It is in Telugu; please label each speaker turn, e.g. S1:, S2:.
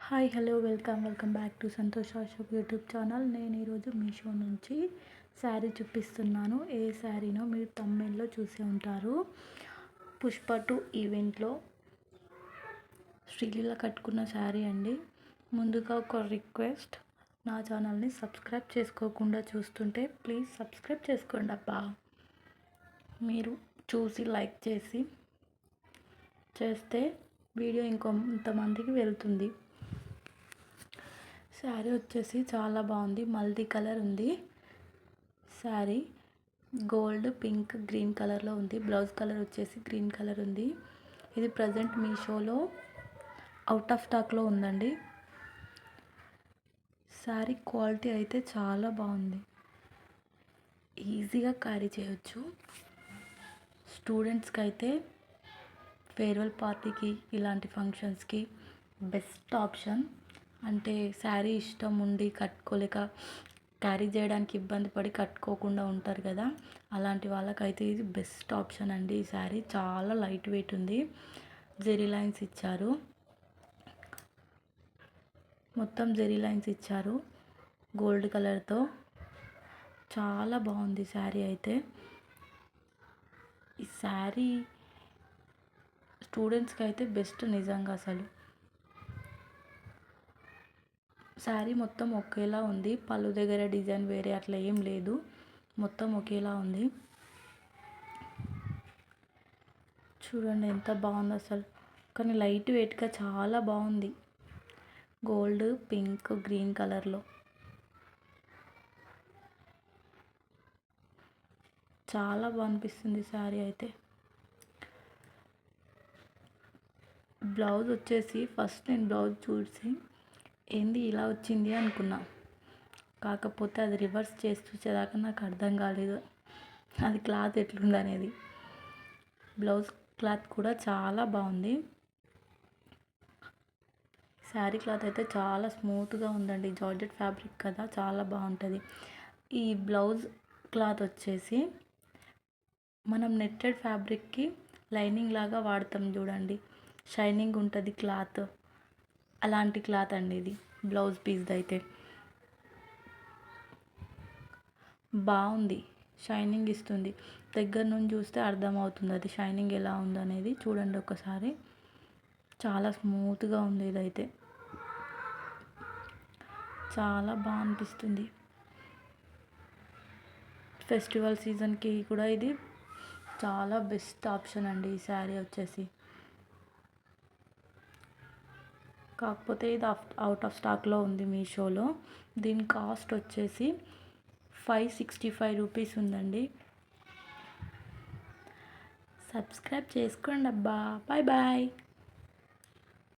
S1: Hi hello welcome welcome back to Santosh Ashok YouTube channel. నేను ఈరోజు మీషో నుంచి శారీ చూపిస్తున్నాను. ఏ శారీనో మీరు తమ్మిల్లో చూసి ఉంటారు. పుష్ప టు ఈవెంట్లో శ్రీలీల కట్టుకున్న శారీ అండి. ముందుగా ఒక రిక్వెస్ట్ నా ఛానల్ని సబ్స్క్రైబ్ చేసుకోకుండా చూస్తుంటే ప్లీజ్ సబ్స్క్రైబ్ చేసుకోండి అబ్బా. మీరు చూసి లైక్ చేసి చేస్తే వీడియో ఇంకొంతమందికి వెళ్తుంది. శారీ వచ్చేసి చాలా బాగుంది. మల్దీ కలర్ ఉంది. శారీ గోల్డ్ పింక్ గ్రీన్ కలర్లో ఉంది. బ్లౌజ్ కలర్ వచ్చేసి గ్రీన్ కలర్ ఉంది. ఇది ప్రజెంట్ మీషోలో అవుట్ ఆఫ్ స్టాక్లో ఉందండి. శారీ క్వాలిటీ అయితే చాలా బాగుంది. ఈజీగా క్యారీ చేయొచ్చు. స్టూడెంట్స్కి అయితే ఫేర్వెల్ పార్టీకి ఇలాంటి ఫంక్షన్స్కి బెస్ట్ ఆప్షన్. అంటే శారీ ఇష్టం ఉండి కట్టుకోలేక క్యారీ చేయడానికి ఇబ్బంది పడి కట్టుకోకుండా ఉంటారు కదా అలాంటి వాళ్ళకైతే ఇది బెస్ట్ ఆప్షన్ అండి ఈ శారీ. చాలా లైట్ వెయిట్ ఉంది. జెరీ లైన్స్ ఇచ్చారు. మొత్తం జెరీ లైన్స్ ఇచ్చారు. గోల్డ్ కలర్తో. చాలా బాగుంది శారీ అయితే. ఈ శారీ స్టూడెంట్స్కి అయితే బెస్ట్ నిజంగా అసలు. శారీ మొత్తం ఒకేలా ఉంది. పళ్ళు దగ్గర డిజైన్ వేరే అట్లా ఏం లేదు. మొత్తం ఒకేలా ఉంది. చూడండి ఎంత బాగుంది అసలు. కానీ లైట్ వెయిట్గా చాలా బాగుంది. గోల్డ్ పింక్ గ్రీన్ కలర్లో చాలా బాగా అనిపిస్తుంది శారీ అయితే. బ్లౌజ్ వచ్చేసి ఫస్ట్ నేను బ్లౌజ్ చూసి ఏంది ఇలా వచ్చింది అనుకున్నా. కాకపోతే అది రివర్స్ చేసి చూసేదాకా నాకు అర్థం కాలేదు. అది క్లాత్ ఎట్లుంది అనేది బ్లౌజ్ క్లాత్ కూడా చాలా బాగుంది. శారీ క్లాత్ అయితే చాలా స్మూత్గా ఉందండి. జార్జెట్ ఫ్యాబ్రిక్ కదా చాలా బాగుంటుంది. ఈ బ్లౌజ్ క్లాత్ వచ్చేసి మనం నెట్టెడ్ ఫ్యాబ్రిక్కి లైనింగ్ లాగా వాడతాం చూడండి. షైనింగ్ ఉంటుంది క్లాత్. అలాంటి క్లాత్ అండి ఇది. బ్లౌజ్ పీస్ది అయితే. బాగుంది. షైనింగ్ ఇస్తుంది. దగ్గర నుంచి చూస్తే అర్థమవుతుంది అది షైనింగ్ ఎలా ఉందనేది చూడండి ఒకసారి. చాలా స్మూత్గా ఉంది ఇదైతే. చాలా బాగా అనిపిస్తుంది. ఫెస్టివల్ సీజన్కి కూడా ఇది చాలా బెస్ట్ ఆప్షన్ అండి ఈ శారీ వచ్చేసి. కాకపోతే ఇది అవుట్ ఆఫ్ స్టాక్లో ఉంది మీషోలో. దీని కాస్ట్ వచ్చేసి ఫైవ్ సిక్స్టీ ఫైవ్ రూపీస్ ఉందండి. సబ్స్క్రైబ్ చేసుకోండి అబ్బా. Bye bye